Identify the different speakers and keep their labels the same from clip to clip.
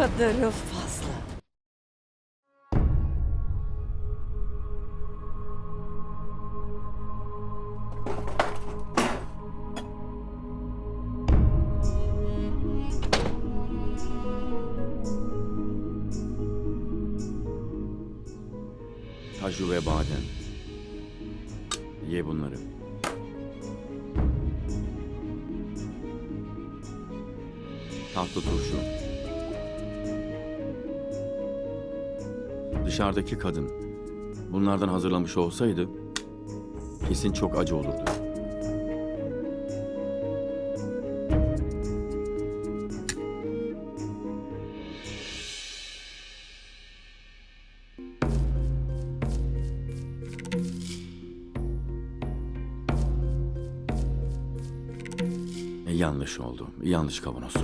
Speaker 1: kadarı fazla.
Speaker 2: Kaju ve badem. Ye bunları. Tatlı turşu. Dışarıdaki kadın bunlardan hazırlamış olsaydı kesin çok acı olurdu. E, yanlış oldu. Yanlış kavanoz.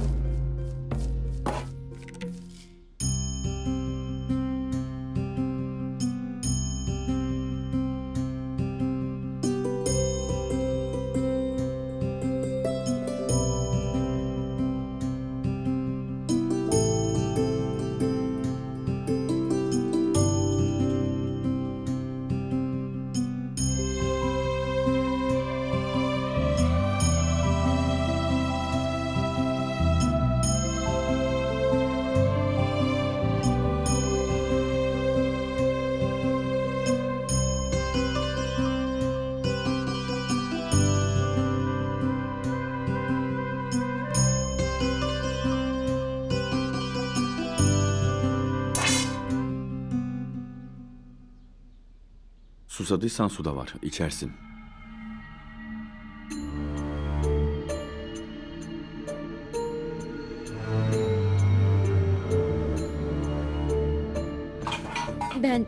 Speaker 2: Susadıysan su da var. İçersin.
Speaker 3: Ben...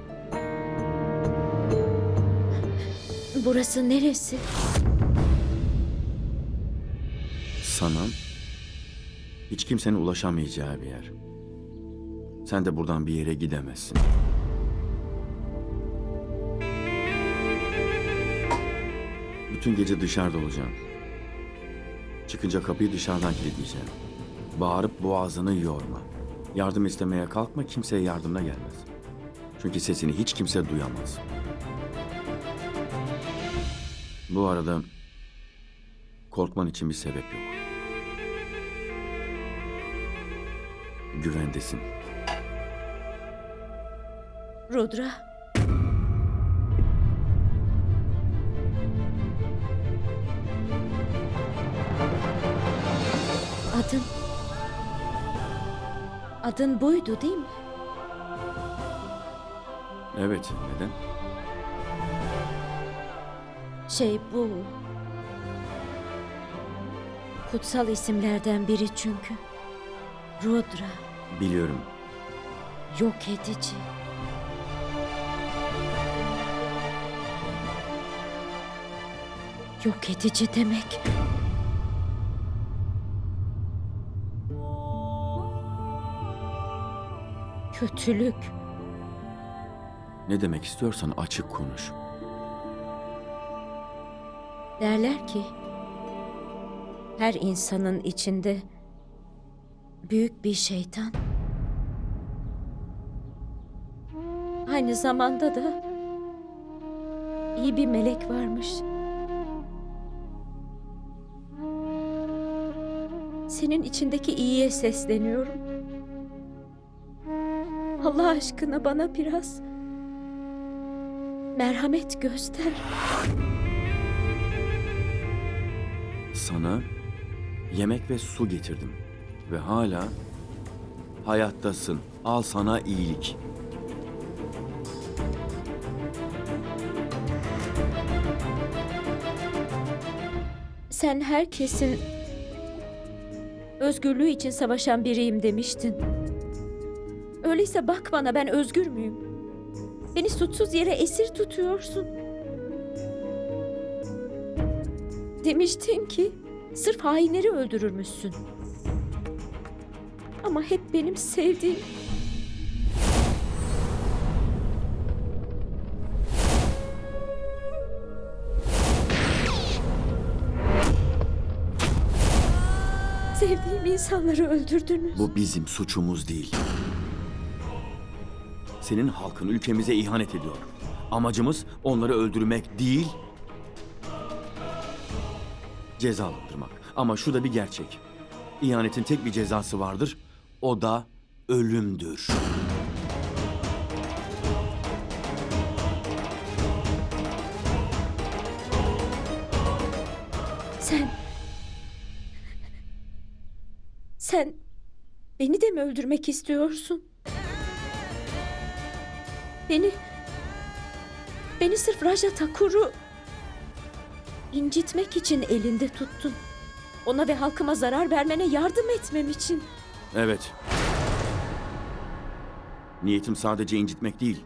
Speaker 3: Burası neresi?
Speaker 2: Sana hiç kimsenin ulaşamayacağı bir yer. Sen de buradan bir yere gidemezsin. Bütün gece dışarıda olacağım. Çıkınca kapıyı dışarıdan kilitleyeceğim. Bağırıp boğazını yorma. Yardım istemeye kalkma kimseye yardımına gelmez. Çünkü sesini hiç kimse duyamaz. Bu arada korkman için bir sebep yok. Güvendesin.
Speaker 3: Rudra. Adın... Adın buydu değil mi?
Speaker 2: Evet, neden?
Speaker 3: Şey bu... Kutsal isimlerden biri çünkü. Rudra,
Speaker 2: Biliyorum.
Speaker 3: yok edici. Yok edici demek. Kötülük.
Speaker 2: Ne demek istiyorsan açık konuş.
Speaker 3: Derler ki her insanın içinde büyük bir şeytan aynı zamanda da iyi bir melek varmış. Senin içindeki iyiye sesleniyorum. Allah aşkına bana biraz merhamet göster.
Speaker 2: Sana yemek ve su getirdim. Ve hala hayattasın. Al sana iyilik.
Speaker 3: Sen herkesin özgürlüğü için savaşan biriyim demiştin. Öyleyse bak bana ben özgür müyüm? Beni suçsuz yere esir tutuyorsun. Demiştin ki sırf hainleri öldürürmüşsün. Ama hep benim sevdiğim Sevdiğim insanları öldürdünüz.
Speaker 2: Bu bizim suçumuz değil. Senin halkın ülkemize ihanet ediyor. Amacımız onları öldürmek değil, cezalandırmak. Ama şu da bir gerçek. İhanetin tek bir cezası vardır. O da ölümdür.
Speaker 3: Sen... Sen beni de mi öldürmek istiyorsun? Beni... Beni sırf Raja Takur'u incitmek için elinde tuttun. Ona ve halkıma zarar vermene yardım etmem için.
Speaker 2: Evet. Niyetim sadece incitmek değil.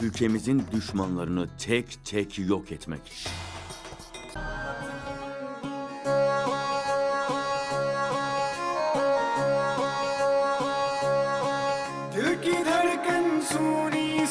Speaker 2: Ülkemizin düşmanlarını tek tek yok etmek.